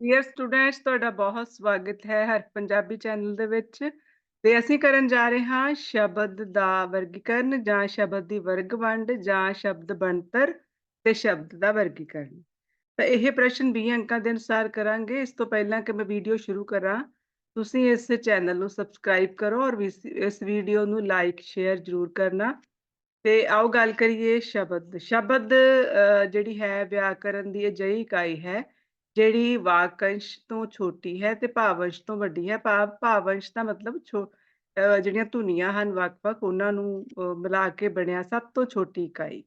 Dear students ਤੁਹਾਡਾ ਬਹੁਤ ਸਵਾਗਤ ਹੈ ਹਰ ਪੰਜਾਬੀ ਚੈਨਲ ਦੇ ਵਿੱਚ। ਤੇ ਅਸੀਂ ਕਰਨ ਜਾ ਰਹੇ ਹਾਂ ਸ਼ਬਦ ਦਾ ਵਰਗੀਕਰਨ ਜਾਂ ਸ਼ਬਦ ਦੀ ਵਰਗ ਵੰਡ ਜਾਂ ਸ਼ਬਦ ਬਣਤਰ ਤੇ ਸ਼ਬਦ ਦਾ ਵਰਗੀਕਰਨ। ਤਾਂ ਇਹ ਪ੍ਰਸ਼ਨ 20 ਅੰਕਾਂ ਦੇ ਅਨੁਸਾਰ ਕਰਾਂਗੇ। ਇਸ ਤੋਂ ਪਹਿਲਾਂ ਕਿ ਮੈਂ ਵੀਡੀਓ ਸ਼ੁਰੂ ਕਰਾਂ, ਤੁਸੀਂ ਇਸ ਚੈਨਲ ਨੂੰ ਸਬਸਕ੍ਰਾਈਬ ਕਰੋ ਔਰ ਇਸ ਵੀਡੀਓ ਨੂੰ ਲਾਈਕ, ਸ਼ੇਅਰ ਜ਼ਰੂਰ ਕਰਨਾ। ਤੇ ਆਓ ਗੱਲ ਕਰੀਏ ਸ਼ਬਦ। ਸ਼ਬਦ ਜਿਹੜੀ ਹੈ ਵਿਆਕਰਨ ਦੀ ਅਜਿਹੀ ਇਕਾਈ ਹੈ। ਜਿਹੜੀ ਵਾਕੰਸ਼ ਤੋਂ ਛੋਟੀ ਹੈ ਤੇ ਭਾਵੰਸ਼ ਤੋਂ ਵੱਡੀ ਹੈ ਭਾਵ ਭਾਵੰਸ਼ ਦਾ ਮਤਲਬ ਜਿਹੜੀਆਂ ਧੁਨੀਆਂ ਹਨ ਵੱਖ-ਵੱਖ, ਉਹਨਾਂ ਨੂੰ ਮਿਲਾ ਕੇ ਬਣਿਆ ਸਭ ਤੋਂ ਛੋਟੀ ਇਕਾਈ।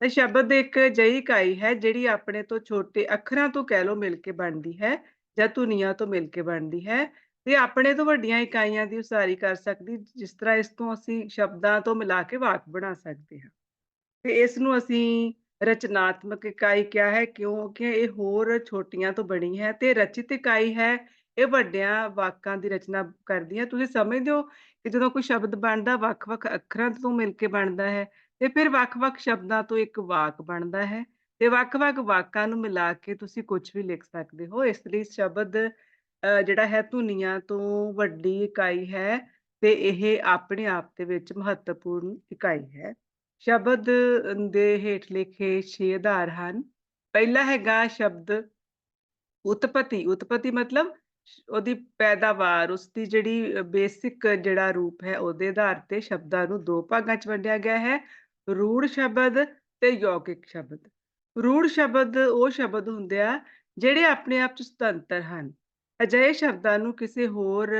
ਤੇ ਸ਼ਬਦ ਇੱਕ ਅਜਿਹੀ ਇਕਾਈ ਹੈ ਜਿਹੜੀ ਆਪਣੇ ਤੋਂ ਛੋਟੇ ਅੱਖਰਾਂ ਤੋਂ ਕਹਿ ਲੋ ਮਿਲ ਕੇ ਬਣਦੀ ਹੈ ਜਾਂ ਧੁਨੀਆਂ ਤੋਂ ਮਿਲ ਕੇ ਬਣਦੀ ਹੈ ਤੇ ਆਪਣੇ ਤੋਂ ਵੱਡੀਆਂ ਇਕਾਈਆਂ ਦੀ ਉਸਾਰੀ ਕਰ ਸਕਦੀ, ਜਿਸ ਤਰ੍ਹਾਂ ਇਸ ਤੋਂ ਅਸੀਂ ਸ਼ਬਦਾਂ ਤੋਂ ਮਿਲਾ ਕੇ ਵਾਕ ਬਣਾ ਸਕਦੇ ਹਾਂ। ਤੇ ਇਸ ਨੂੰ ਅਸੀਂ ਰਚਨਾਤਮਕ ਇਕਾਈ ਕਿਆ ਹੈ? ਕਿਉਂਕਿ ਇਹ ਹੋਰ ਛੋਟੀਆਂ ਤੋਂ ਬਣੀ ਹੈ ਤੇ ਰਚਿਤ ਇਕਾਈ ਹੈ, ਇਹ ਵੱਡਿਆਂ ਵਾਕਾਂ ਦੀ ਰਚਨਾ ਕਰਦੀ ਹੈ। ਤੁਸੀਂ ਸਮਝਦੇ ਹੋ ਕਿ ਜਦੋਂ ਕੋਈ ਸ਼ਬਦ ਬਣਦਾ, ਵੱਖ-ਵੱਖ ਅੱਖਰਾਂ ਤੋਂ ਮਿਲ ਕੇ ਬਣਦਾ ਹੈ ਤੇ ਫਿਰ ਵੱਖ-ਵੱਖ ਸ਼ਬਦਾਂ ਤੋਂ ਇੱਕ ਵਾਕ ਬਣਦਾ ਹੈ ਤੇ ਵੱਖ-ਵੱਖ ਵਾਕਾਂ ਨੂੰ ਮਿਲਾ ਕੇ ਤੁਸੀਂ ਕੁਝ ਵੀ ਲਿਖ ਸਕਦੇ ਹੋ। ਇਸ ਲਈ ਸ਼ਬਦ ਜਿਹੜਾ ਹੈ ਧੁਨੀਆਂ ਤੋਂ ਵੱਡੀ ਇਕਾਈ ਹੈ ਤੇ ਇਹ ਆਪਣੇ ਆਪ ਦੇ ਵਿੱਚ ਮਹੱਤਵਪੂਰਨ ਇਕਾਈ ਹੈ। ਸ਼ਬਦ ਦੇ ਹੇਠ ਲਿਖੇ 6 ਆਧਾਰ ਹਨ। ਪਹਿਲਾ ਹੈਗਾ ਸ਼ਬਦ ਉਤਪਤੀ। ਉਤਪਤੀ ਮਤਲਬ ਉਹਦੀ ਪੈਦਾਵਾਰ, ਉਸਦੀ ਜਿਹੜੀ ਬੇਸਿਕ ਜਿਹੜਾ ਰੂਪ ਹੈ, ਉਹਦੇ ਆਧਾਰ ਤੇ ਸ਼ਬਦਾਂ ਨੂੰ ਦੋ ਭਾਗਾਂ 'ਚ ਵੰਡਿਆ ਗਿਆ ਹੈ। ਰੂੜ ਸ਼ਬਦ ਤੇ ਯੌਗਿਕ ਸ਼ਬਦ। ਰੂੜ ਸ਼ਬਦ ਉਹ ਸ਼ਬਦ ਹੁੰਦੇ ਆ, ਜਿਹੜੇ ਆਪਣੇ ਆਪ 'ਚ ਸੁਤੰਤਰ ਹਨ। ਅਜਿਹੇ ਸ਼ਬਦਾਂ ਨੂੰ ਕਿਸੇ ਹੋਰ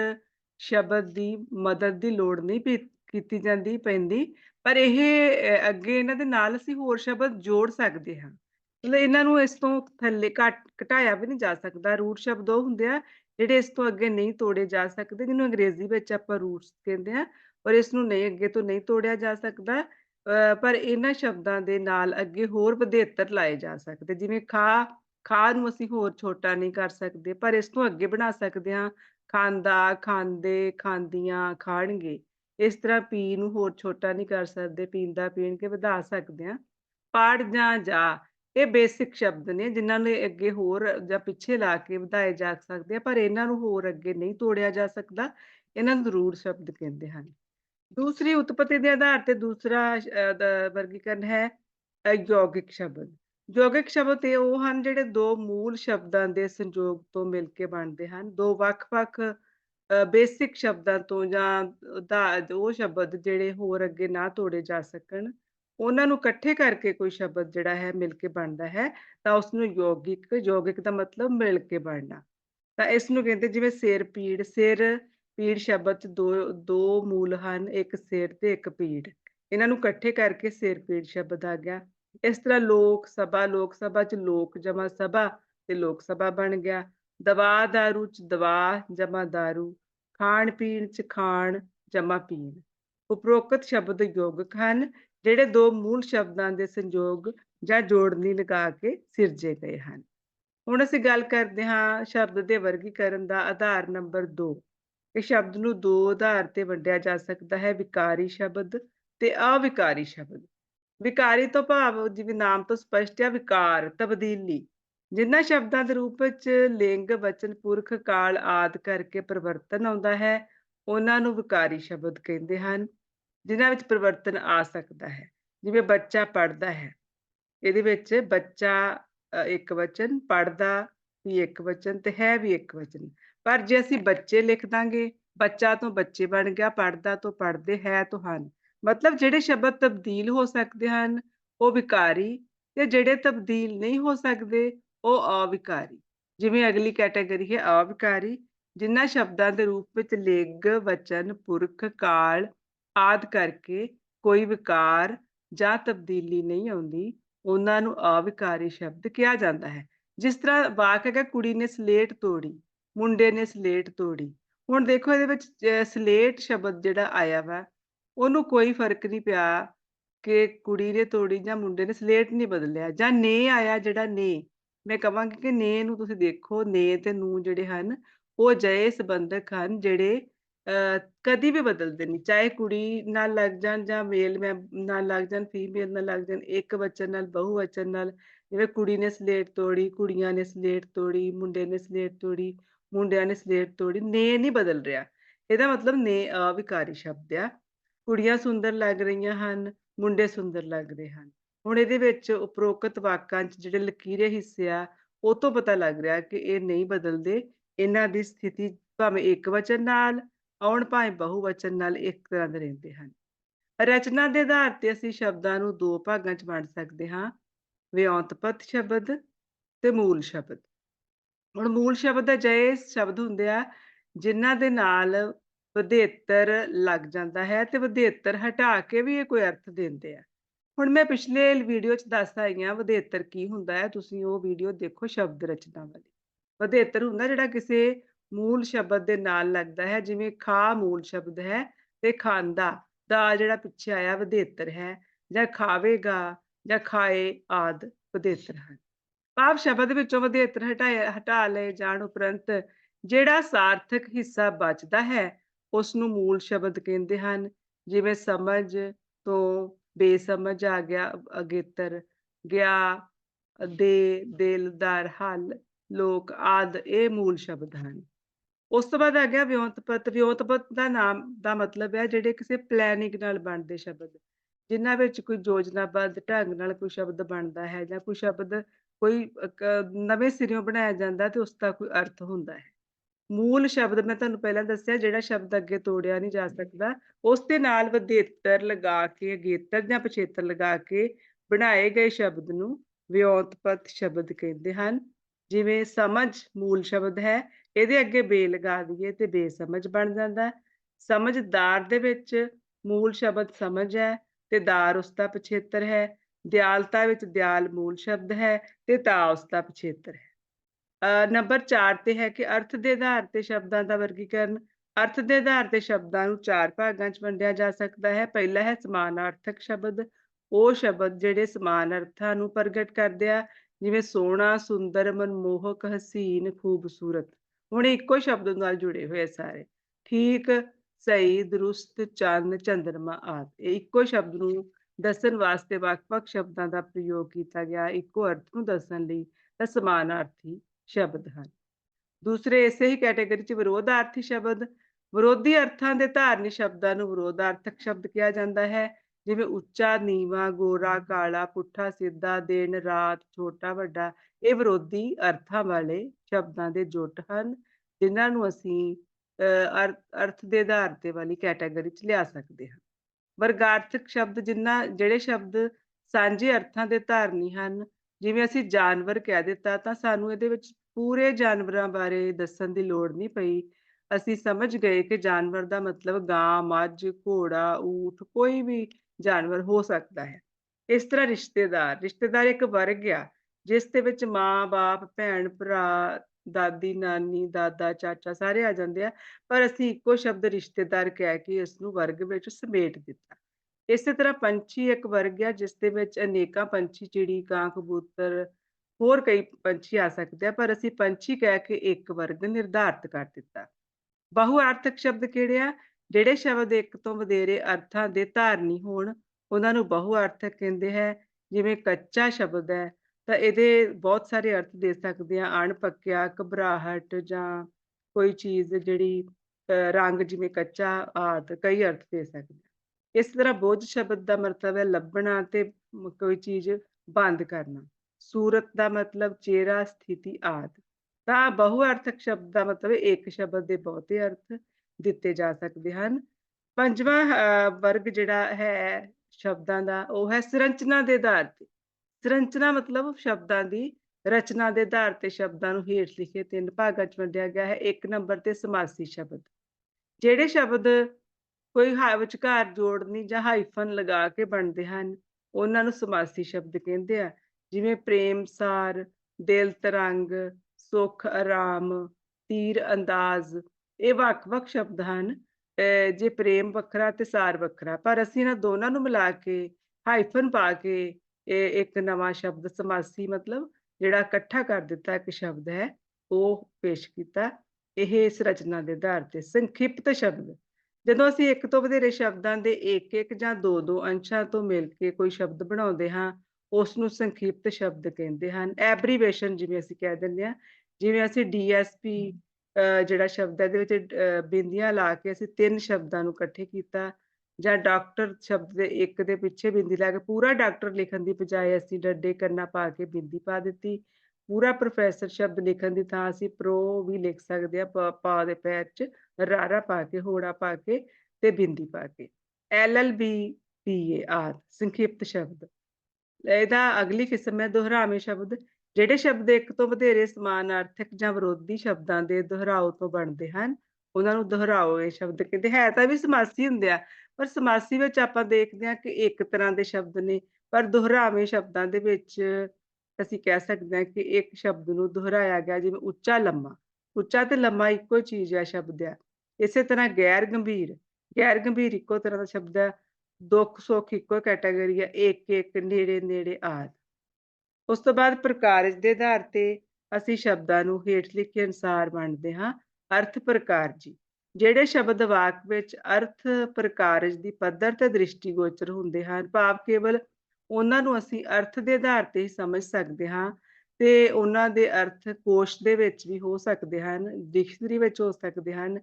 ਸ਼ਬਦ ਦੀ ਮਦਦ ਦੀ ਲੋੜ ਨਹੀਂ ਕੀਤੀ ਜਾਂਦੀ, ਪੈਂਦੀ। ਪਰ ਇਹ ਅੱਗੇ ਇਹਨਾਂ ਦੇ ਨਾਲ ਅਸੀਂ ਹੋਰ ਸ਼ਬਦ ਜੋੜ ਸਕਦੇ ਹਾਂ। ਮਤਲਬ ਇਹਨਾਂ ਨੂੰ ਇਸ ਤੋਂ ਥੱਲੇ ਘਟ, ਘਟਾਇਆ ਵੀ ਨਹੀਂ ਜਾ ਸਕਦਾ। ਰੂਟ ਸ਼ਬਦ ਉਹ ਹੁੰਦੇ ਆ, ਜਿਹੜੇ ਇਸ ਤੋਂ ਅੱਗੇ ਨਹੀਂ ਤੋੜੇ ਜਾ ਸਕਦੇ, ਜਿਹਨੂੰ ਅੰਗਰੇਜ਼ੀ ਵਿੱਚ ਆਪਾਂ ਰੂਟਸ ਕਹਿੰਦੇ ਆ ਔਰ ਇਸ ਨੂੰ ਨਹੀਂ, ਅੱਗੇ ਤੋਂ ਨਹੀਂ ਤੋੜਿਆ ਜਾ ਸਕਦਾ। ਪਰ ਇਹਨਾਂ ਸ਼ਬਦਾਂ ਦੇ ਨਾਲ ਅੱਗੇ ਹੋਰ ਵਧੇਤਰ ਲਾਏ ਜਾ ਸਕਦੇ। ਜਿਵੇਂ ਖਾ ਖਾ ਨੂੰ ਅਸੀਂ ਹੋਰ ਛੋਟਾ ਨਹੀਂ ਕਰ ਸਕਦੇ, ਪਰ ਇਸ ਤੋਂ ਅੱਗੇ ਬਣਾ ਸਕਦੇ ਹਾਂ। ਖਾਂਦਾ, ਖਾਂਦੇ, ਖਾਂਦੀਆਂ, ਖਾਣਗੇ। ਇਸ ਤਰ੍ਹਾਂ ਪੀ ਨੂੰ ਹੋਰ ਛੋਟਾ ਨਹੀਂ ਕਰ ਸਕਦੇ, ਪੀਂਦਾ ਪੀਣ ਕੇ ਵਧਾ ਸਕਦੇ ਆ ਪੜ ਜਾਂ ਜਾ, ਇਹ ਬੇਸਿਕ ਸ਼ਬਦ ਨੇ ਜਿਨ੍ਹਾਂ ਨੂੰ ਅੱਗੇ ਹੋਰ ਜਾਂ ਪਿੱਛੇ ਲਾ ਕੇ ਵਧਾਏ ਜਾ ਸਕਦੇ ਆ, ਪਰ ਇਹਨਾਂ ਨੂੰ ਹੋਰ ਅੱਗੇ ਨਹੀਂ ਤੋੜਿਆ ਜਾ ਸਕਦਾ, ਇਹਨਾਂ ਨੂੰ ਜ਼ਰੂਰ ਸ਼ਬਦ ਕਹਿੰਦੇ ਹਨ। ਦੂਸਰੀ ਉਤਪਤੀ ਦੇ ਆਧਾਰ ਤੇ ਦੂਸਰਾ ਵਰਗੀਕਰਨ ਹੈ ਯੋਗਿਕ ਸ਼ਬਦ। ਯੋਗਿਕ ਸ਼ਬਦ ਇਹ ਉਹ ਹਨ ਜਿਹੜੇ ਦੋ ਮੂਲ ਸ਼ਬਦਾਂ ਦੇ ਸੰਯੋਗ ਤੋਂ ਮਿਲ ਕੇ ਬਣਦੇ ਹਨ, ਦੋ ਵੱਖ-ਵੱਖ ਬੇਸਿਕ ਸ਼ਬਦਾਂ ਤੋਂ ਜਾਂ ਦਾ, ਉਹ ਸ਼ਬਦ ਜਿਹੜੇ ਹੋਰ ਅੱਗੇ ਨਾ ਤੋੜੇ ਜਾ ਸਕਣ, ਉਹਨਾਂ ਨੂੰ ਇਕੱਠੇ ਕਰਕੇ ਕੋਈ ਸ਼ਬਦ ਜਿਹੜਾ ਹੈ ਮਿਲ ਕੇ ਬਣਦਾ ਹੈ, ਤਾਂ ਉਸ ਨੂੰ ਯੋਗਿਕ ਯੋਗਿਕ ਦਾ ਮਤਲਬ ਮਿਲ ਕੇ ਬਣਨਾ। ਤਾਂ ਇਸ ਨੂੰ ਕਹਿੰਦੇ ਜਿਵੇਂ ਸਿਰ ਪੀੜ ਸਿਰ ਪੀੜ ਸ਼ਬਦ ਦੋ ਦੋ ਮੂਲ ਹਨ, ਇੱਕ ਸਿਰ ਤੇ ਇੱਕ ਪੀੜ। ਇਹਨਾਂ ਨੂੰ ਇਕੱਠੇ ਕਰਕੇ ਸਿਰ ਪੀੜ ਸ਼ਬਦ ਆ ਗਿਆ। ਇਸ ਤਰ੍ਹਾਂ ਲੋਕ ਸਭਾ ਲੋਕ ਸਭਾ ਚ ਲੋਕ ਜਮਾ ਸਭਾ ਤੇ ਲੋਕ ਸਭਾ ਬਣ ਗਿਆ। ਦਵਾ ਦਾਰੂ ਚ ਦਵਾ ਜਮਾ ਦਾਰੂ, ਖਾਣ ਪੀਣ ਚ ਖਾਣ ਜਮਾ ਪੀਣ। ਉਪਰੋਕਤ ਸ਼ਬਦ ਯੋਗਕ ਹਨ, ਜਿਹੜੇ ਦੋ ਮੂਲ ਸ਼ਬਦਾਂ ਦੇ ਸੰਯੋਗ ਜਾਂ ਜੋੜਨੀ ਲਗਾ ਕੇ ਸਿਰਜੇ ਗਏ ਹਨ। ਹੁਣ ਅਸੀਂ ਗੱਲ ਕਰਦੇ ਹਾਂ ਸ਼ਬਦ ਦੇ ਵਰਗੀਕਰਨ ਦਾ ਆਧਾਰ ਨੰਬਰ 2 ਇਹ ਸ਼ਬਦ ਨੂੰ ਦੋ ਆਧਾਰ ਤੇ ਵੰਡਿਆ ਜਾ ਸਕਦਾ ਹੈ, ਵਿਕਾਰੀ ਸ਼ਬਦ ਤੇ ਅਵਿਕਾਰੀ ਸ਼ਬਦ। ਵਿਕਾਰੀ ਤੋਂ ਭਾਵ ਜਿਵੇਂ ਨਾਮ ਤੋਂ ਸਪਸ਼ਟ ਹੈ ਵਿਕਾਰ, ਤਬਦੀਲੀ। ਜਿਨ੍ਹਾਂ ਸ਼ਬਦਾਂ ਦੇ ਰੂਪ ਵਿੱਚ ਲਿੰਗ, ਵਚਨ, ਪੁਰਖ, ਕਾਲ ਆਦ ਕਰਕੇ ਪਰਿਵਰਤਨ ਆਉਂਦਾ ਹੈ, ਉਹਨਾਂ ਨੂੰ ਵਿਕਾਰੀ ਸ਼ਬਦ ਕਹਿੰਦੇ ਹਨ, ਜਿਨ੍ਹਾਂ ਵਿੱਚ ਪਰਿਵਰਤਨ ਆ ਸਕਦਾ ਹੈ। ਜਿਵੇਂ ਬੱਚਾ ਪੜਦਾ ਹੈ, ਇਹਦੇ ਵਿੱਚ ਬੱਚਾ ਇੱਕ ਵਚਨ ਪੜਦਾ ਵੀ ਇੱਕ ਵਚਨ ਤੇ ਹੈ ਵੀ ਇੱਕ ਵਚਨ। ਪਰ ਜੇ ਅਸੀਂ ਬੱਚੇ ਲਿਖ ਦਾਂਗੇ, ਬੱਚਾ ਤੋਂ ਬੱਚੇ ਬਣ ਗਿਆ ਪੜਦਾ ਤੋਂ ਪੜਦੇ ਹੈ ਤੋਂ ਹਨ, ਮਤਲਬ ਜਿਹੜੇ ਸ਼ਬਦ ਤਬਦੀਲ ਹੋ ਸਕਦੇ ਹਨ, ਉਹ ਵਿਕਾਰੀ ਤੇ ਜਿਹੜੇ ਤਬਦੀਲ ਨਹੀਂ ਹੋ ਸਕਦੇ ਉਹ ਅਵਿਕਾਰੀ, ਜਿਵੇਂ ਅਗਲੀ ਕੈਟਾਗਰੀ ਹੈ ਅਵਿਕਾਰੀ, ਜਿਨ੍ਹਾਂ ਸ਼ਬਦਾਂ ਦੇ ਰੂਪ ਵਿੱਚ ਲਿੰਗ, ਵਚਨ, ਪੁਰਖ, ਕਾਲ ਆਦ ਕਰਕੇ ਕੋਈ ਵਿਕਾਰ ਜਾਂ ਤਬਦੀਲੀ ਨਹੀਂ ਆਉਂਦੀ, ਉਹਨਾਂ ਨੂੰ ਅਵਿਕਾਰੀ ਸ਼ਬਦ ਕਿਹਾ ਜਾਂਦਾ ਹੈ। ਜਿਸ ਤਰ੍ਹਾਂ ਵਾਕ ਹੈਗਾ, ਕੁੜੀ ਨੇ ਸਲੇਟ ਤੋੜੀ, ਮੁੰਡੇ ਨੇ ਸਲੇਟ ਤੋੜੀ। ਹੁਣ ਦੇਖੋ ਇਹਦੇ ਵਿੱਚ ਸਲੇਟ ਸ਼ਬਦ ਜਿਹੜਾ ਆਇਆ ਵਾ, ਉਹਨੂੰ ਕੋਈ ਫ਼ਰਕ ਨਹੀਂ ਪਿਆ ਕਿ ਕੁੜੀ ਨੇ ਤੋੜੀ ਜਾਂ ਮੁੰਡੇ ਨੇ ਸਲੇਟ ਨਹੀਂ ਬਦਲਿਆ ਜਾਂ ਨੇ ਆਇਆ ਜਿਹੜਾ ਨੇ। ਮੈਂ ਕਹਾਂਗੀ ਕਿ ਨੇ ਨੂੰ ਤੁਸੀਂ ਦੇਖੋ ਨੇ ਤੇ ਨੂੰ ਜਿਹੜੇ ਹਨ ਉਹ ਜਏ ਸੰਬੰਧਕ ਹਨ ਜਿਹੜੇ ਕਦੀ ਵੀ ਬਦਲਦੇ ਨਹੀਂ ਚਾਹੇ ਕੁੜੀ ਨਾਲ ਲੱਗ ਜਾਣ ਜਾਂ ਮੇਲ ਮੈਂ ਨਾਲ ਲੱਗ ਜਾਣ ਫੀਮੇਲ ਨਾਲ ਲੱਗ ਜਾਣ ਇੱਕ ਵਚਨ ਨਾਲ ਬਹੁ ਵਚਨ ਨਾਲ ਜਿਵੇਂ ਕੁੜੀ ਨੇ ਸਲੇਟ ਤੋੜੀ, ਕੁੜੀਆਂ ਨੇ ਸਲੇਟ ਤੋੜੀ, ਮੁੰਡੇ ਨੇ ਸਲੇਟ ਤੋੜੀ, ਮੁੰਡਿਆਂ ਨੇ ਸਲੇਟ ਤੋੜੀ, ਨੇ ਨਹੀਂ ਬਦਲ ਰਿਹਾ। ਇਹਦਾ ਮਤਲਬ ਨੇ ਅਵਿਕਾਰੀ ਸ਼ਬਦ ਆ। ਕੁੜੀਆਂ ਸੁੰਦਰ ਲੱਗ ਰਹੀਆਂ ਹਨ, ਮੁੰਡੇ ਸੁੰਦਰ ਲੱਗ ਰਹੇ ਹਨ। ਹੁਣ ਇਹਦੇ ਵਿੱਚ ਉਪਰੋਕਤ ਵਾਕਾਂ 'ਚ ਜਿਹੜੇ ਲਕੀਰੇ ਹਿੱਸੇ ਆ, ਉਹ ਤੋਂ ਪਤਾ ਲੱਗ ਰਿਹਾ ਕਿ ਇਹ ਨਹੀਂ ਬਦਲਦੇ। ਇਹਨਾਂ ਦੀ ਸਥਿਤੀ ਭਾਵੇਂ ਇੱਕ ਵਚਨ ਨਾਲ ਆਉਣ, ਭਾਵੇਂ ਬਹੁਵਚਨ ਨਾਲ ਇੱਕ ਤਰ੍ਹਾਂ ਦੇ ਰਹਿੰਦੇ ਹਨ। ਰਚਨਾ ਦੇ ਆਧਾਰ ਤੇ ਅਸੀਂ ਸ਼ਬਦਾਂ ਨੂੰ ਦੋ ਭਾਗਾਂ 'ਚ ਵੰਡ ਸਕਦੇ ਹਾਂ, ਵਿਉਂਤਪਤ ਸ਼ਬਦ ਤੇ ਮੂਲ ਸ਼ਬਦ। ਹੁਣ ਮੂਲ ਸ਼ਬਦ ਅਜਿਹੇ ਸ਼ਬਦ ਹੁੰਦੇ ਆ, ਜਿਨ੍ਹਾਂ ਦੇ ਨਾਲ ਵਧੇਤਰ ਲੱਗ ਜਾਂਦਾ ਹੈ ਤੇ ਵਧੇਤਰ ਹਟਾ ਕੇ ਵੀ ਇਹ ਕੋਈ ਅਰਥ ਦਿੰਦੇ ਆ। ਹੁਣ ਮੈਂ ਪਿਛਲੇ ਵੀਡੀਓ 'ਚ ਦੱਸ ਆਈ ਹਾਂ ਵਧੇਤਰ ਕੀ ਹੁੰਦਾ ਹੈ, ਤੁਸੀਂ ਉਹ ਵੀਡੀਓ ਦੇਖੋ ਸ਼ਬਦ ਰਚਨਾ ਵਾਲੀ। ਵਧੇਤਰ ਹੁੰਦਾ ਜਿਹੜਾ ਕਿਸੇ ਮੂਲ ਸ਼ਬਦ ਦੇ ਨਾਲ ਲੱਗਦਾ ਹੈ, ਜਿਵੇਂ ਖਾ ਮੂਲ ਸ਼ਬਦ ਹੈ ਤੇ ਖਾਂਦਾ ਦਾ ਜਿਹੜਾ ਪਿੱਛੇ ਆਇਆ ਵਧੇਤਰ ਹੈ, ਜਾਂ ਖਾਵੇਗਾ ਜਾਂ ਖਾਏ ਆਦਿ ਵਧੇਤਰ ਹਨ। ਭਾਵ ਸ਼ਬਦ ਵਿੱਚੋਂ ਵਧੇਤਰ ਹਟਾਇਆ ਹਟਾ ਲਏ ਜਾਣ ਉਪਰੰਤ ਜਿਹੜਾ ਸਾਰਥਕ ਹਿੱਸਾ ਬਚਦਾ ਹੈ, ਉਸ ਨੂੰ ਮੂਲ ਸ਼ਬਦ ਕਹਿੰਦੇ ਹਨ। ਜਿਵੇਂ ਸਮਝ ਤੋਂ ਬੇਸਮਝ ਆ ਗਿਆ ਅਗੇਤਰ, ਗਿਆ, ਦੇ, ਦਿਲ, ਦਰ, ਲੋਕ ਆਦਿ ਇਹ ਮੂਲ ਸ਼ਬਦ ਹਨ। ਉਸ ਤੋਂ ਬਾਅਦ ਆ ਗਿਆ ਵਿਉਂਤਪਤ। ਵਿਉਂਤਪਤ ਦਾ ਨਾਮ ਦਾ ਮਤਲਬ ਹੈ ਜਿਹੜੇ ਕਿਸੇ ਪਲੈਨਿੰਗ ਨਾਲ ਬਣਦੇ ਸ਼ਬਦ, ਜਿਨ੍ਹਾਂ ਵਿੱਚ ਕੋਈ ਯੋਜਨਾਬੱਧ ਢੰਗ ਨਾਲ ਕੋਈ ਸ਼ਬਦ ਬਣਦਾ ਹੈ ਜਾਂ ਕੋਈ ਸ਼ਬਦ ਕੋਈ ਨਵੇਂ ਸਿਰਿਓਂ ਬਣਾਇਆ ਜਾਂਦਾ ਤੇ ਉਸ ਦਾ ਕੋਈ ਅਰਥ ਹੁੰਦਾ ਹੈ। ਮੂਲ ਸ਼ਬਦ ਮੈਂ ਤੁਹਾਨੂੰ ਪਹਿਲਾਂ ਦੱਸਿਆ ਜਿਹੜਾ ਸ਼ਬਦ ਅੱਗੇ ਤੋੜਿਆ ਨਹੀਂ ਜਾ ਸਕਦਾ, ਉਸ ਦੇ ਨਾਲ ਵਧੇਤਰ ਲਗਾ ਕੇ ਅਗੇਤਰ ਜਾਂ ਪਛੇਤਰ ਲਗਾ ਕੇ ਬਣਾਏ ਗਏ ਸ਼ਬਦ ਨੂੰ ਵਿਉਂਤਪਤ ਸ਼ਬਦ ਕਹਿੰਦੇ ਹਨ। ਜਿਵੇਂ ਸਮਝ ਮੂਲ ਸ਼ਬਦ ਹੈ, ਇਹਦੇ ਅੱਗੇ ਬੇ ਲਗਾ ਦਈਏ ਤੇ ਬੇਸਮਝ ਬਣ ਜਾਂਦਾ। ਸਮਝਦਾਰ ਦੇ ਵਿੱਚ ਮੂਲ ਸ਼ਬਦ ਸਮਝ ਹੈ ਤੇ ਦਾਰ ਉਸ ਦਾ ਪਿਛੇਤਰ ਹੈ। ਦਿਆਲਤਾ ਵਿੱਚ ਦਿਆਲ ਮੂਲ ਸ਼ਬਦ ਹੈ ਤੇ ਤਾ ਉਸ ਦਾ ਪਿਛੇਤਰ ਹੈ। ਅ ਨੰਬਰ 4 ਤੇ ਹੈ ਕਿ ਅਰਥ ਦੇ ਆਧਾਰ ਤੇ ਸ਼ਬਦਾਂ ਦਾ ਵਰਗੀਕਰਨ। ਅਰਥ ਦੇ ਆਧਾਰ ਤੇ ਸ਼ਬਦਾਂ ਨੂੰ ਚਾਰ ਭਾਗਾਂ 'ਚ ਵੰਡਿਆ ਜਾ ਸਕਦਾ ਹੈ। ਪਹਿਲਾ ਹੈ ਸਮਾਨਾਰਥਕ ਸ਼ਬਦ, ਉਹ ਸ਼ਬਦ ਜਿਹੜੇ ਸਮਾਨ ਅਰਥਾਂ ਨੂੰ ਪ੍ਰਗਟ ਕਰਦੇ ਆ, ਜਿਵੇਂ ਸੋਹਣਾ, ਸੁੰਦਰ, ਮਨਮੋਹਕ, ਹਸੀਨ, ਖੂਬਸੂਰਤ। ਹੁਣ ਇੱਕੋ ਸ਼ਬਦ ਨਾਲ ਜੁੜੇ ਹੋਏ ਸਾਰੇ। ਠੀਕ, ਸਹੀ, ਦਰੁਸਤ, ਚੰਨ, ਚੰਦਰਮਾ ਆਦਿ। ਇਹ ਇੱਕੋ ਸ਼ਬਦ ਨੂੰ ਦੱਸਣ ਵਾਸਤੇ ਵੱਖ-ਵੱਖ ਸ਼ਬਦਾਂ ਦਾ ਪ੍ਰਯੋਗ ਕੀਤਾ ਗਿਆ, ਇੱਕੋ ਅਰਥ ਨੂੰ ਦੱਸਣ ਲਈ ਤਾਂ ਸਮਾਨਾਰਥੀ ਸ਼ਬਦ ਹਨ। ਦੂਸਰੇ ਇਸੇ ਹੀ ਕੈਟੇਗਰੀ 'ਚ ਵਿਰੋਧਾਰਥੀ ਸ਼ਬਦ, ਵਿਰੋਧੀ ਅਰਥਾਂ ਦੇ ਧਾਰਨੀ ਸ਼ਬਦਾਂ ਨੂੰ ਵਿਰੋਧਾਰਥਕ ਸ਼ਬਦ ਕਿਹਾ ਜਾਂਦਾ ਹੈ। ਜਿਵੇਂ ਉੱਚਾ, ਨੀਵਾਂ, ਗੋਰਾ, ਕਾਲਾ, ਪੁੱਠਾ, ਸਿੱਧਾ, ਦਿਨ, ਰਾਤ, ਛੋਟਾ, ਵੱਡਾ। ਇਹ ਵਿਰੋਧੀ ਅਰਥਾਂ ਵਾਲੇ ਸ਼ਬਦਾਂ ਦੇ ਜੁੱਟ ਹਨ, ਜਿਨ੍ਹਾਂ ਨੂੰ ਅਸੀਂ ਅ ਅਰ ਅਰਥ ਦੇ ਆਧਾਰ ਤੇ ਵਾਲੀ ਕੈਟਾਗਰੀ 'ਚ ਲਿਆ ਸਕਦੇ ਹਾਂ। ਵਰਗਾਰਥਕ ਸ਼ਬਦ ਜਿਨ੍ਹਾਂ ਜਿਹੜੇ ਸ਼ਬਦ ਸਾਂਝੇ ਅਰਥਾਂ ਦੇ ਧਾਰਨੀ ਹਨ, ਜਿਵੇਂ ਅਸੀਂ ਜਾਨਵਰ ਕਹਿ ਦਿੱਤਾ ਤਾਂ ਸਾਨੂੰ ਇਹਦੇ ਵਿੱਚ ਪੂਰੇ ਜਾਨਵਰਾਂ ਬਾਰੇ ਦੱਸਣ ਦੀ ਲੋੜ ਨਹੀਂ ਪਈ। ਅਸੀਂ ਸਮਝ ਗਏ ਕਿ ਜਾਨਵਰ ਦਾ ਮਤਲਬ ਗਾਂ, ਮੱਝ, ਘੋੜਾ, ਊਠ ਕੋਈ ਵੀ ਜਾਨਵਰ ਹੋ ਸਕਦਾ ਹੈ। ਇਸ ਤਰ੍ਹਾਂ ਰਿਸ਼ਤੇਦਾਰ, ਰਿਸ਼ਤੇਦਾਰ ਇੱਕ ਵਰਗ ਆ, ਜਿਸ ਦੇ ਵਿੱਚ ਮਾਂ-ਬਾਪ, ਭੈਣ-ਭਰਾ, ਦਾਦੀ-ਨਾਨੀ, ਦਾਦਾ, ਚਾਚਾ ਸਾਰੇ ਆ ਜਾਂਦੇ ਆ, ਪਰ ਅਸੀਂ ਇੱਕੋ ਸ਼ਬਦ ਰਿਸ਼ਤੇਦਾਰ ਕਹਿ ਕੇ ਇਸ ਨੂੰ ਵਰਗ ਵਿੱਚ ਸਮੇਟ ਦਿੱਤਾ। ਇਸੇ ਤਰ੍ਹਾਂ ਪੰਛੀ ਇੱਕ ਵਰਗ ਆ, ਜਿਸ ਦੇ ਵਿੱਚ ਅਨੇਕਾਂ ਪੰਛੀ, ਚਿੜੀ, ਕਾਂ, ਕਬੂਤਰ, ਹੋਰ ਕਈ ਪੰਛੀ ਆ ਸਕਦੇ ਆ, ਪਰ ਅਸੀਂ ਪੰਛੀ ਕਹਿ ਕੇ ਇੱਕ ਵਰਗ ਨਿਰਧਾਰਤ ਕਰ ਦਿੱਤਾ। ਬਹੁਆਰਥਕ ਸ਼ਬਦ ਕਿਹੜੇ ਆ? ਜਿਹੜੇ ਸ਼ਬਦ ਇੱਕ ਤੋਂ ਵਧੇਰੇ ਅਰਥਾਂ ਦੇ ਧਾਰਨੀ ਹੋਣ, ਉਹਨਾਂ ਨੂੰ ਬਹੁਆਰਥਕ ਕਹਿੰਦੇ ਹੈ। ਜਿਵੇਂ ਕੱਚਾ ਸ਼ਬਦ ਹੈ, ਤਾਂ ਇਹਦੇ ਬਹੁਤ ਸਾਰੇ ਅਰਥ ਦੇ ਸਕਦੇ ਆ, ਅਣਪੱਕਿਆ, ਘਬਰਾਹਟ ਜਾਂ ਕੋਈ ਚੀਜ਼ ਜਿਹੜੀ ਅ ਰੰਗ ਜਿਵੇਂ ਕੱਚਾ ਆਦਿ ਕਈ ਅਰਥ ਦੇ ਸਕਦੇ ਇਸ ਤਰ੍ਹਾਂ ਬੋਝ ਸ਼ਬਦ ਦਾ ਮਤਲਬ ਹੈ ਲੱਭਣਾ ਤੇ ਕੋਈ ਚੀਜ਼ ਬੰਦ ਕਰਨਾ। ਸੂਰਤ ਦਾ ਮਤਲਬ ਚਿਹਰਾ, ਸਥਿਤੀ ਆਦਿ। ਤਾਂ ਬਹੁ ਅਰਥਕ ਸ਼ਬਦ ਦਾ ਮਤਲਬ ਇੱਕ ਸ਼ਬਦ ਦੇ ਬਹੁਤੇ ਅਰਥ ਦਿੱਤੇ ਜਾ ਸਕਦੇ ਹਨ। ਪੰਜਵਾਂ ਵਰਗ ਜਿਹੜਾ ਹੈ ਸ਼ਬਦਾਂ ਦਾ, ਉਹ ਹੈ ਸੰਰਚਨਾ ਦੇ ਆਧਾਰ ਤੇ। ਸੰਰਚਨਾ ਮਤਲਬ ਸ਼ਬਦਾਂ ਦੀ ਰਚਨਾ ਦੇ ਆਧਾਰ ਤੇ ਸ਼ਬਦਾਂ ਨੂੰ ਹੇਠ ਲਿਖੇ ਤਿੰਨ ਭਾਗਾਂ 'ਚ ਵੰਡਿਆ ਗਿਆ ਹੈ। ਇੱਕ ਨੰਬਰ ਤੇ ਸਮਾਸੀ ਸ਼ਬਦ, ਜਿਹੜੇ ਸ਼ਬਦ ਕੋਈ ਹ ਵਿਚਕਾਰ ਜੋੜਨੀ ਜਾਂ ਹਾਈਫਨ ਲਗਾ ਕੇ ਬਣਦੇ ਹਨ, ਉਹਨਾਂ ਨੂੰ ਸਮਾਸੀ ਸ਼ਬਦ ਕਹਿੰਦੇ ਆ। ਜਿਵੇਂ ਪ੍ਰੇਮ ਸਾਰ, ਦਿਲ ਤਰੰਗ, ਸੁੱਖ ਆਰਾਮ, ਤੀਰ ਅੰਦਾਜ਼ ਇਹ ਵੱਖ-ਵੱਖ ਸ਼ਬਦ ਹਨ। ਜੇ ਪ੍ਰੇਮ ਵੱਖਰਾ ਤੇ ਸਾਰ ਵੱਖਰਾ, ਪਰ ਅਸੀਂ ਇਹਨਾਂ ਦੋਨਾਂ ਨੂੰ ਮਿਲਾ ਕੇ ਹਾਈਫਨ ਪਾ ਕੇ ਇਹ ਇੱਕ ਨਵਾਂ ਸ਼ਬਦ ਸਮਾਸੀ ਮਤਲਬ ਜਿਹੜਾ ਇਕੱਠਾ ਕਰ ਦਿੱਤਾ ਇੱਕ ਸ਼ਬਦ ਹੈ, ਉਹ ਪੇਸ਼ ਕੀਤਾ। ਇਹ ਇਸ ਰਚਨਾ ਦੇ ਆਧਾਰ ਤੇ। ਸੰਖਿਪਤ ਸ਼ਬਦ, ਜਦੋਂ ਅਸੀਂ ਇੱਕ ਤੋਂ ਵਧੇਰੇ ਸ਼ਬਦਾਂ ਦੇ ਇੱਕ-ਇੱਕ ਜਾਂ ਦੋ-ਦੋ ਅੰਸ਼ਾਂ ਤੋਂ ਮਿਲ ਕੇ ਕੋਈ ਸ਼ਬਦ ਬਣਾਉਂਦੇ ਹਾਂ, ਉਸ ਨੂੰ ਸੰਖਿਪਤ ਸ਼ਬਦ ਕਹਿੰਦੇ ਹਨ। ਐਬਰੀਵੇਸ਼ਨ ਜਿਵੇਂ ਅਸੀਂ ਕਹਿ ਦਿੰਦੇ ਹਾਂ ਜਿਵੇਂ ਅਸੀਂ ਡੀਐਸਪੀ ਜਿਹੜਾ ਸ਼ਬਦ ਹੈ ਇਹਦੇ ਵਿੱਚ ਬਿੰਦੀਆਂ ਲਾ ਕੇ ਅਸੀਂ ਤਿੰਨ ਸ਼ਬਦਾਂ ਨੂੰ ਇਕੱਠੇ ਕੀਤਾ ਜਾਂ ਡਾਕਟਰ ਸ਼ਬਦ ਦੇ ਇੱਕ ਦੇ ਪਿੱਛੇ ਬਿੰਦੀ ਲਾ ਕੇ ਪੂਰਾ ਡਾਕਟਰ ਲਿਖਣ ਦੀ ਬਜਾਏ ਅਸੀਂ ਡੱਡੇ ਕੰਨਾ ਪਾ ਕੇ ਬਿੰਦੀ ਪਾ ਦਿੱਤੀ। ਪੂਰਾ ਪ੍ਰੋਫੈਸਰ ਸ਼ਬਦ ਲਿਖਣ ਦੀ ਥਾਂ ਅਸੀਂ ਪ੍ਰੋ ਵੀ ਲਿਖ ਸਕਦੇ ਆ ਪਾ ਦੇ ਪੈਰ 'ਚ। ਰਾਰਾ ਪਾ ਕੇ, ਹੋੜਾ ਪਾ ਕੇ ਤੇ ਬਿੰਦੀ ਪਾ ਕੇ। L L B, P A, R, ਸੰਖਿਪਤ ਸ਼ਬਦ। ਇਹਦਾ ਅਗਲੀ ਕਿਸਮ ਹੈ ਦੁਹਰਾਵੇਂ ਸ਼ਬਦ। ਜਿਹੜੇ ਸ਼ਬਦ ਇੱਕ ਤੋਂ ਵਧੇਰੇ ਸਮਾਨਾਰਥਕ ਜਾਂ ਵਿਰੋਧੀ ਸ਼ਬਦਾਂ ਦੇ ਦੁਹਰਾਓ ਤੋਂ ਬਣਦੇ ਹਨ, ਉਹਨਾਂ ਨੂੰ ਦੁਹਰਾਓ ਇਹ ਸ਼ਬਦ ਕਹਿੰਦੇ। ਹੈ ਤਾਂ ਵੀ ਸਮਾਸੀ ਹੁੰਦੇ ਆ, ਪਰ ਸਮਾਸੀ ਵਿੱਚ ਆਪਾਂ ਦੇਖਦੇ ਹਾਂ ਕਿ ਇੱਕ ਤਰ੍ਹਾਂ ਦੇ ਸ਼ਬਦ ਨੇ, ਪਰ ਦੁਹਰਾਵੇਂ ਸ਼ਬਦਾਂ ਦੇ ਵਿੱਚ ਅਸੀਂ ਕਹਿ ਸਕਦੇ ਹਾਂ ਕਿ ਇੱਕ ਸ਼ਬਦ ਨੂੰ ਦੁਹਰਾਇਆ ਗਿਆ ਜਿਵੇਂ ਉੱਚਾ ਲੰਮਾ। ਉੱਚਾ ਤੇ ਲੰਮਾ ਇੱਕੋ ਚੀਜ਼ ਹੈ ਸ਼ਬਦ ਹੈ ਇਸੇ ਤਰ੍ਹਾਂ ਗੈਰ ਗੰਭੀਰ ਗੈਰ ਗੰਭੀਰ ਇੱਕੋ ਤਰ੍ਹਾਂ ਦਾ ਸ਼ਬਦ ਹੈ, ਦੁੱਖ, ਸੁੱਖ ਇੱਕੋ ਕੈਟਾਗਰੀ ਹੈ, ਇੱਕ ਇੱਕ, ਨੇੜੇ ਨੇੜੇ ਆਦ। ਉਸ ਤੋਂ ਬਾਅਦ ਪ੍ਰਕਾਰਜ ਦੇ ਆਧਾਰ ਤੇ ਅਸੀਂ ਸ਼ਬਦਾਂ ਨੂੰ ਹੇਠ ਲਿਖੇ ਅਨੁਸਾਰ ਵੰਡਦੇ ਹਾਂ, ਅਰਥ ਪ੍ਰਕਾਰ ਜੀ ਜਿਹੜੇ ਸ਼ਬਦ ਵਾਕ ਵਿੱਚ ਅਰਥ ਪ੍ਰਕਾਰਜ ਦੀ ਪੱਧਰ ਤੇ ਦ੍ਰਿਸ਼ਟੀਗੋਚਰ ਹੁੰਦੇ ਹਨ, ਭਾਵ ਕੇਵਲ ਉਹਨਾਂ ਨੂੰ ਅਸੀਂ ਅਰਥ ਦੇ ਆਧਾਰ ਤੇ ਹੀ ਸਮਝ ਸਕਦੇ ਹਾਂ ਤੇ ਉਹਨਾਂ ਦੇ ਅਰਥ ਕੋਸ਼ ਦੇ ਵਿੱਚ ਵੀ ਹੋ ਸਕਦੇ ਹਨ, ਡਿਕਸ਼ਨਰੀ ਵਿੱਚ ਹੋ ਸਕਦੇ ਹਨ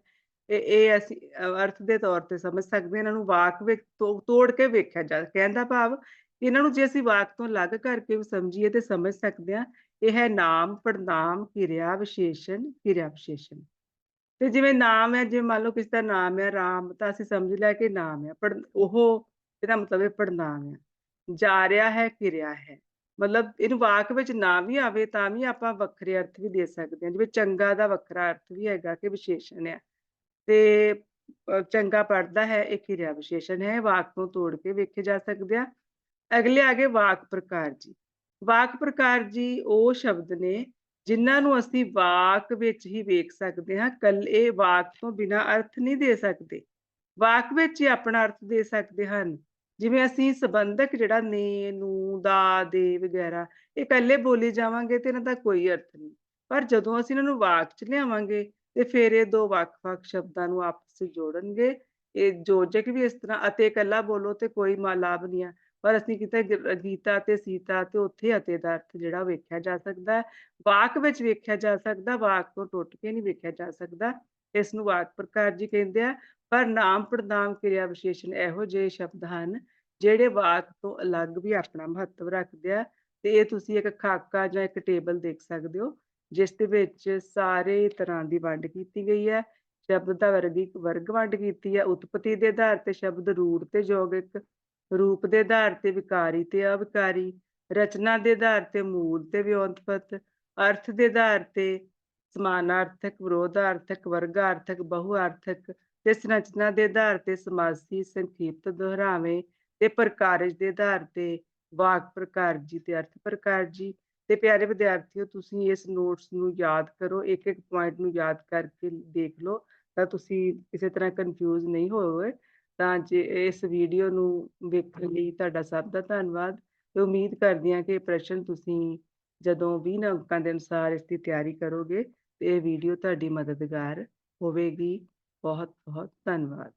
ਇਹ ਇਹ ਅਸੀਂ ਅਰਥ ਦੇ ਤੌਰ ਤੇ ਸਮਝ ਸਕਦੇ ਹਾਂ, ਇਹਨਾਂ ਨੂੰ ਵਾਕ ਵਿੱਚ ਤੋੜ ਕੇ ਵੇਖਿਆ ਜਾ ਕਹਿੰਦਾ ਭਾਵ ਇਹਨਾਂ ਨੂੰ ਜੇ ਅਸੀਂ ਵਾਕ ਤੋਂ ਅਲੱਗ ਕਰਕੇ ਵੀ ਸਮਝੀਏ ਤੇ ਸਮਝ ਸਕਦੇ ਹਾਂ, ਇਹ ਹੈ ਨਾਮ ਪੜਨਾਮ ਕਿਰਿਆ, ਵਿਸ਼ੇਸ਼ਣ ਕਿਰਿਆ ਵਿਸ਼ੇਸ਼ਣ। ਤੇ ਜਿਵੇਂ ਨਾਮ ਹੈ, ਜਿਵੇਂ ਮੰਨ ਲਓ ਕਿਸੇ ਦਾ ਨਾਮ ਹੈ, ਰਾਮ, ਤਾਂ ਅਸੀਂ ਸਮਝ ਲਿਆ ਕਿ ਨਾਮ ਹੈ ਪਰ ਉਹ ਇਹਦਾ ਮਤਲਬ ਹੈ ਪੜਨਾਮ ਹੈ। ਜਾ ਰਿਹਾ ਹੈ, ਕਿਰਿਆ ਹੈ। ਮਤਲਬ ਇਹਨੂੰ ਵਾਕ ਵਿੱਚ ਨਾ ਵੀ ਆਵੇ ਤਾਂ ਵੀ ਆਪਾਂ ਵੱਖਰੇ ਅਰਥ ਵੀ ਦੇ ਸਕਦੇ ਹਾਂ, ਜਿਵੇਂ ਚੰਗਾ ਦਾ ਵੱਖਰਾ ਅਰਥ ਵੀ ਹੈਗਾ ਕਿ ਵਿਸ਼ੇਸ਼ਣ ਹੈ। ਤੇ ਚੰਗਾ ਪੜਦਾ ਹੈ, ਇਹ ਕਿਰਿਆ ਵਿਸ਼ੇਸ਼ਣ ਹੈ, ਵਾਕ ਨੂੰ ਤੋੜ ਕੇ ਵੇਖੇ ਜਾ ਸਕਦੇ ਆ ਅਗਲੇ ਆਗੇ ਵਾਕ ਪ੍ਰਕਾਰ ਜੀ। ਵਾਕ ਪ੍ਰਕਾਰ ਜੀ, ਉਹ ਸ਼ਬਦ ਨੇ ਜਿਨ੍ਹਾਂ ਨੂੰ ਅਸੀਂ ਵਾਕ ਵਿੱਚ ਹੀ ਵੇਖ ਸਕਦੇ ਹਾਂ, ਕੱਲੇ ਵਾਕ ਤੋਂ ਬਿਨਾ ਅਰਥ ਨਹੀਂ ਦੇ ਸਕਦੇ। ਵਾਕ ਵਿੱਚ ਹੀ ਆਪਣਾ ਅਰਥ ਦੇ ਸਕਦੇ ਹਨ। ਜਿਵੇਂ ਅਸੀਂ ਸੰਬੰਧਕ ਜਿਹੜਾ ਨੇ, ਨੂੰ, ਦਾ, ਦੇ ਵਗੈਰਾ, ਇਹ ਇਕੱਲੇ ਬੋਲੀ ਜਾਵਾਂਗੇ ਤੇ ਇਹਨਾਂ ਦਾ ਕੋਈ ਅਰਥ ਨਹੀਂ। ਪਰ ਜਦੋਂ ਅਸੀਂ ਇਹਨਾਂ ਨੂੰ ਵਾਕ 'ਚ ਲਿਆਵਾਂਗੇ ਤੇ ਫਿਰ ਇਹ ਦੋ ਵੱਖ-ਵੱਖ ਸ਼ਬਦਾਂ ਨੂੰ ਆਪਸ ਵਿੱਚ ਜੋੜਨਗੇ। ਇਹ ਜੋਜਕ ਵੀ ਇਸ ਤਰ੍ਹਾਂ, ਅਤੇ ਇਕੱਲਾ ਬੋਲੋ ਤੇ ਕੋਈ ਲਾਭ ਨਹੀਂ ਆ ਪਰ ਅਸੀਂ ਕਿਤੇ ਗੀਤਾ ਤੇ ਸੀਤਾ ਤੇ ਉੱਥੇ ਅਤੇ ਦਾ ਅਰਥ ਜਿਹੜਾ ਵੇਖਿਆ ਜਾ ਸਕਦਾ ਵਾਕ ਵਿੱਚ ਵੇਖਿਆ ਜਾ ਸਕਦਾ, ਵਾਕ ਤੋਂ ਟੁੱਟ ਕੇ ਨਹੀਂ ਵੇਖਿਆ ਜਾ ਸਕਦਾ। ਇਸ ਨੂੰ ਵਾਕ ਪ੍ਰਕਾਰ ਜੀ ਕਹਿੰਦੇ ਆ। ਪਰ ਨਾਮ ਪ੍ਰਦਾਨ ਕਿਰਿਆ ਵਿਸ਼ੇਸ਼ਣ ਇਹੋ ਜਿਹੇ ਸ਼ਬਦ ਹਨ, ਜਿਹੜੇ ਵਾਕ ਤੋਂ ਅਲੱਗ ਵੀ ਆਪਣਾ ਮਹੱਤਵ ਰੱਖਦੇ ਆ। ਤੇ ਇਹ ਤੁਸੀਂ ਇੱਕ ਖਾਕਾ ਜਾਂ ਇੱਕ ਟੇਬਲ ਦੇਖ ਸਕਦੇ ਹੋ। ਜਿਸ ਦੇ ਵਿੱਚ ਸਾਰੇ ਤਰ੍ਹਾਂ ਦੀ ਵੰਡ ਕੀਤੀ ਗਈ ਹੈ। ਸ਼ਬਦ ਦਾ ਵਰਗੀ ਵਰਗ ਵੰਡ ਕੀਤੀ ਹੈ। ਉਤਪਤੀ ਦੇ ਆਧਾਰ ਤੇ ਸ਼ਬਦ ਰੂੜ ਤੇ ਯੋਗਿਕ, ਰੂਪ ਦੇ ਆਧਾਰ ਤੇ ਵਿਕਾਰੀ ਤੇ ਅਵਿਕਾਰੀ, ਰਚਨਾ ਦੇ ਆਧਾਰ ਤੇ ਮੂਲ ਤੇ ਵਿਉਂਤਪਤ, ਅਰਥ ਦੇ ਆਧਾਰ ਤੇ ਸਮਾਨਾਰਥਕ, ਵਿਰੋਧਾਰਥਕ, ਵਰਗਾਰਥਕ, ਬਹੁਆਰਥਕ ਤੇ ਸੰਰਚਨਾ ਦੇ ਆਧਾਰ ਤੇ ਸਮਾਸੀ, ਸੰਖੇਪਤ, ਦੁਹਰਾਵੇਂ ਤੇ ਪ੍ਰਕਾਰਜ ਦੇ ਆਧਾਰ ਤੇ ਵਾਕ ਪ੍ਰਕਾਰ ਜੀ ਤੇ ਅਰਥ ਪ੍ਰਕਾਰ ਜੀ। ਤੇ ਪਿਆਰੇ ਵਿਦਿਆਰਥੀਓ, ਤੁਸੀਂ ਇਸ ਨੋਟਸ ਨੂੰ ਯਾਦ ਕਰੋ ਇੱਕ ਇੱਕ ਪੁਆਇੰਟ ਨੂੰ ਯਾਦ ਕਰਕੇ ਦੇਖ ਲਓ, ਤਾਂ ਤੁਸੀਂ ਕਿਸੇ ਤਰ੍ਹਾਂ ਕਨਫਿਊਜ਼ ਨਹੀਂ ਹੋਵੋਗੇ। ਤਾਂ ਜੇ ਇਸ ਵੀਡੀਓ ਨੂੰ ਵੇਖਣ ਲਈ ਤੁਹਾਡਾ ਸਭ ਦਾ ਧੰਨਵਾਦ ਤੇ ਉਮੀਦ ਕਰਦੀ ਹਾਂ ਕਿ ਪ੍ਰਸ਼ਨ ਤੁਸੀਂ ਜਦੋਂ 20 ਅੰਕਾਂ ਦੇ ਅਨੁਸਾਰ ਇਸ ਦੀ ਤਿਆਰੀ ਕਰੋਗੇ, ਤੇ ਇਹ ਵੀਡੀਓ ਤੁਹਾਡੀ ਮਦਦਗਾਰ ਹੋਵੇਗੀ। ਬਹੁਤ ਬਹੁਤ ਧੰਨਵਾਦ।